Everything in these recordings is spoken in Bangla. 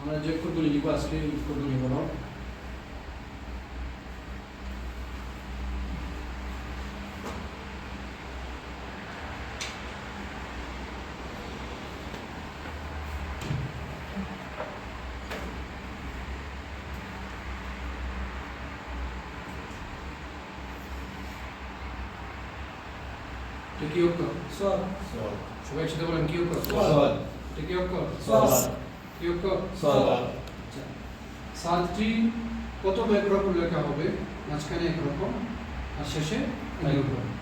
আমরা যে কোডগুলি লিখব আজকে কোডগুলি বলো কি অক্ষর? সর সবাই একসাথে বলেন কি অক্ষর? সর এটা কি অক্ষর? সর ইয়ক আচ্ছা। সাতটি প্রথমে একরকম লেখা হবে? মাঝখানে একরকম আর শেষে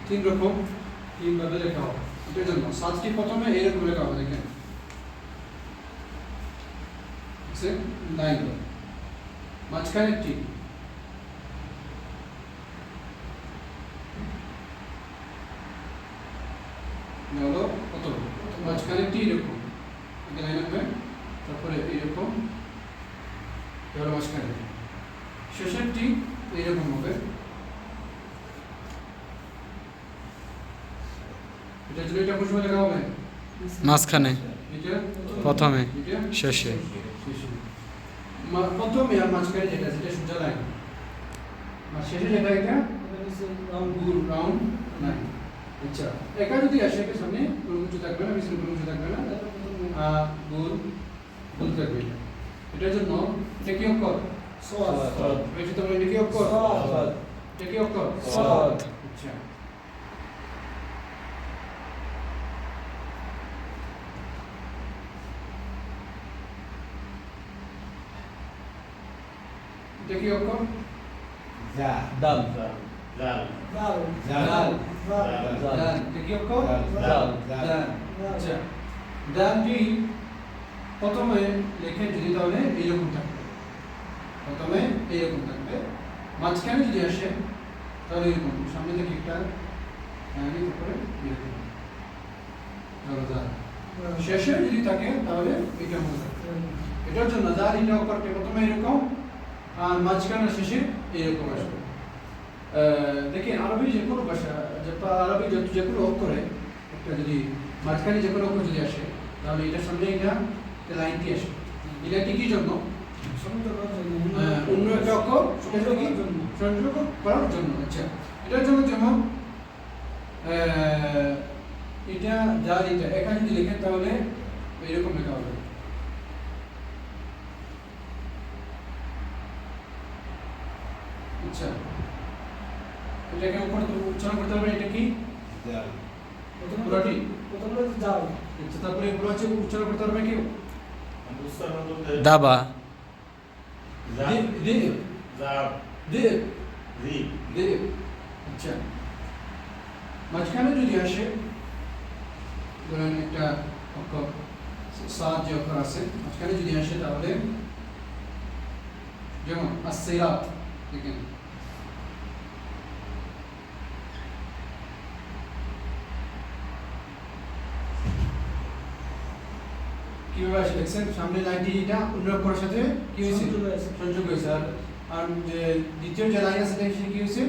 তিন রকম। তিনভাবে লেখা হবে। এটার জন্য সাতটি প্রথমে এইরকম লেখা হবে দেখেন। লাইন মাঝখানে টি হলো কত? মাঝখানে টি এরকম। এইরকম মাঝখানে। শেষেরটি এইরকম হবে। এটার জন্য এটা কোন লেখা হবে? মাঝখানে প্রথমে শেষে। প্রথমে আর মাঝখানে যেটা সেটা সোজা লাইন। আর শেষে যেটা এটা? রাউন্ড লাইন আচ্ছা একা যদি আসে সামনে কোনো কিছু থাকবে না পিছনে কোনো কিছু থাকবে না। গোল। কোন থাকবে এটার জন্য এটা কি অক্ষর? এটা তোমার এটা কি অক্ষর? এটা কি অক্ষর? আচ্ছা। এটা কি আচ্ছা। দালটি প্রথমে লেখে যদি তাহলে এইরকম থাকবে। প্রথমে এইরকম থাকবে। মাঝখানে যদি আসে, তাহলে এরকম সামনে থেকে একটা উপরে এরকম শেষে যদি থাকে, তাহলে এটা হবে এটার জন্য দাল এটা অক্ষরটি প্রথমে এরকম আর মাঝখানে শেষে এরকম আসবে। দেখেন আরবি যে কোনো ভাষা আরবি যে কোনো অক্ষরে একটা যদি মাঝখানে যে কোনো অক্ষর যদি আসে, তাহলে এটা সামনে এটা লাইনটি আসবে এটা কি কি জন্য? অন্য একটা অক্ষর করার জন্য আচ্ছা। এটার জন্য যেমন এটা যা এটা এখানে যদি লেখেন তাহলে এরকম হবে। আচ্ছা। এটাকে উপর উচ্চারণ করতে হবে এটা কি? পুরোটি প্রথমে জাল। আচ্ছা তারপরে উচ্চারণ করতে হবে কি দাবা দে দে দে দে আচ্ছা মাঝখানে যদি আসে ধরেন একটা অক্ষর সাত যে অক্ষর আছে মাঝখানে যদি আসে তাহলে যেমন আসিরাত দেখেন কীভাবে আসবে দেখছেন? সামনে লাইনটি এটা অন্য করার সাথে কি হয়েছে? সংযোগ হয়েছে। আর আর যে দ্বিতীয় যে লাইন আছে সেটা কি হয়েছে?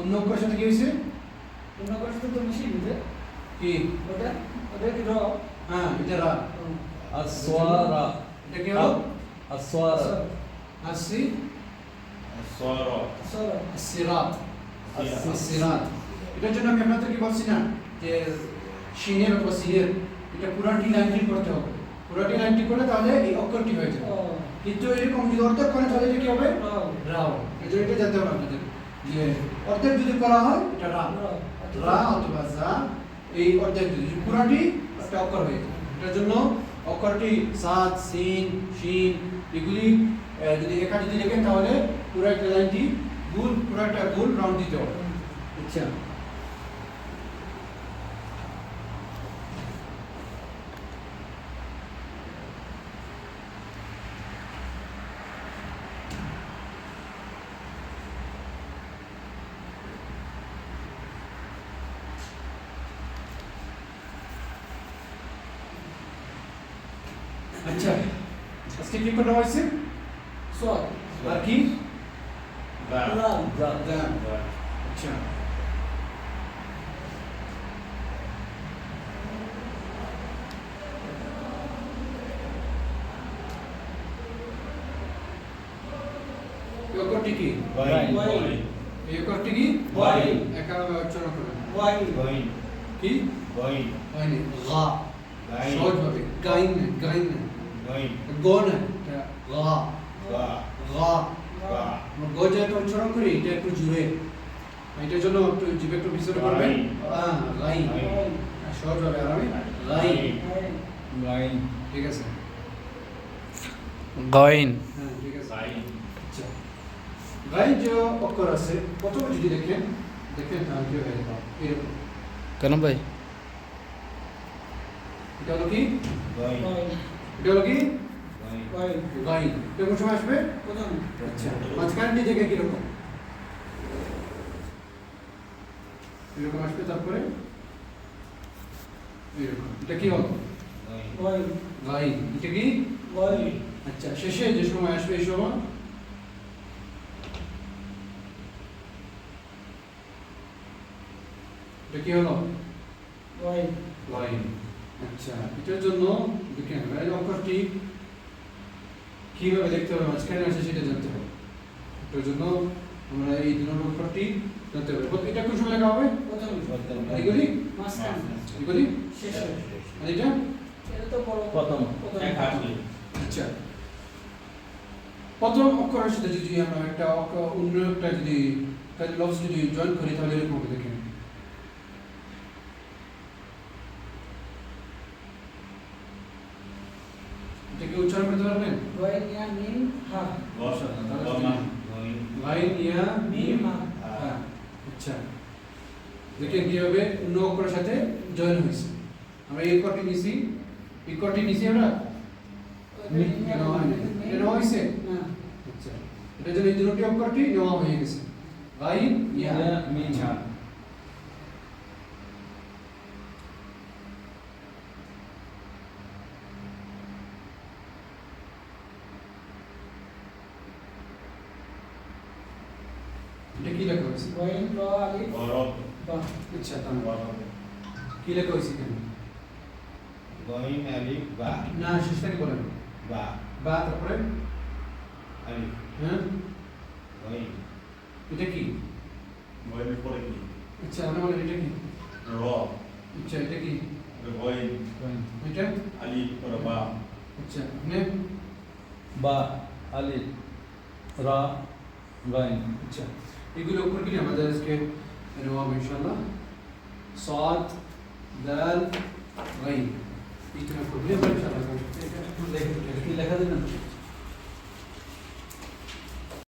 অন্য অক্ষরের সাথে কি হয়েছে? অন্য অক্ষরের সাথে তো মিশিয়ে দিতে কি? ওটা ওটা কি র? হ্যাঁ এটা রা। আসওয়ারা এটা কি হলো? আসওয়ারা আসি। আসওয়ারা আসওয়ারা সিরাত সিরাত এটার জন্য আমি আপনাদেরকে বলছি না যে সিনের বা সিনের এটা পুরাটি লাইনটি করতে হবে। পুরাটি লাইনটি করলে তাহলে এই অক্ষরটি হয়ে যাবে। কিন্তু এরকম যদি অর্ধেক করে তাহলে এটা কি হবে? এই জন্য এটা জানতে হবে আপনাদের যে অর্ধেক যদি করা হয় এটা রা। রা অথবা জা এই অর্ধেক যদি পুরাটি একটা অক্ষর হয়ে যায়। এটার জন্য অক্ষরটি সাত সিন শিন এগুলি যদি একা যদি লেখেন তাহলে পুরো একটা লাইনটি গুল পুরো একটা গুল রাউন্ড দিতে হবে। আচ্ছা আচ্ছা আজকে কি করা হয়েছে সর আর কি রাম দান আচ্ছা এই অক্ষরটি কি Going. Going. এই অক্ষরটি কি Going. একাভাবে উচ্চারণ করবেন Going. Going. কি Going. হয়নি গা Going. সহজভাবে গাইন না গাইন না Going. গ না গা গা গ যে উচ্চারণ করি এটা একটু জুড়ে এটার জন্য একটু জিভে একটু করবেন হ্যাঁ আরামে. ঠিক আছে গয়েন হ্যাঁ ঠিক আছে আচ্ছা গাইন যে অক্ষর আছে প্রথমে যদি দেখেন দেখেন তাহলে কি হয়ে যাবে এরকম কেন ভাই এটা হলো কি. এটা হলো কি সময় আসবে? প্রথম আচ্ছা মাঝখানটি কীরকম এরকম আসবে তারপরে? এরকম এটা কি এটা কি. আচ্ছা শেষে যে সময় আসবে এই সময়? এটা কি হলো. লাইন আচ্ছা এটার জন্য দেখেন এই অক্ষরটি কীভাবে দেখতে হবে মাঝখানে আছে সেটা জানতে হবে। এটার জন্য আমরা এই দুটো অক্ষরটি জানতে হবে এটা কোন সময় লেখা হবে? এগুলি এগুলি আর এটা? প্রথম। আচ্ছা। প্রথম অক্ষরের সাথে যদি আমরা একটা অক্ষর অন্য একটা যদি লফস যদি জয়েন করি তাহলে এরকম দেখেন। কি উচ্চারণ করতে পারবেন গোয়েন ইয়া মিম হা লাইন ইয়া মিম হা হ্যাঁ আচ্ছা দেখেন কীভাবে অন্য অক্ষরের সাথে জয়েন হয়েছে। আমরা এই অক্ষরটি নিছি। এই অক্ষরটি নিছি আমরা? নেওয়া হয়েছে? আচ্ছা। এটা জন্য এই দুটি অক্ষরটি নেওয়া হয়ে গেছে। লাইন ইয়া মিম। আচ্ছা এটা কি লেখা হয়েছে গোয়েন র আলিফ বা আচ্ছা তাহলে কি লেখা হয়েছে কেন Going alif ba না শেষটাকে বলেন ba বা তারপরে alif হ্যাঁ going এটা কি Going পরে কি আচ্ছা আমরা বলেন এটা কি র আচ্ছা এটা কি going Going. এটা আলি পরে বা আচ্ছা আপনি Ba. Alif. Ra. Going. আচ্ছা এগুলো করবি আমাদের আজকে নেওয়া ইনশাল্লাহ সাদ, দাল গাইন এই করবি আমরা ইনশাআল্লাহ কি লেখা দেবেন?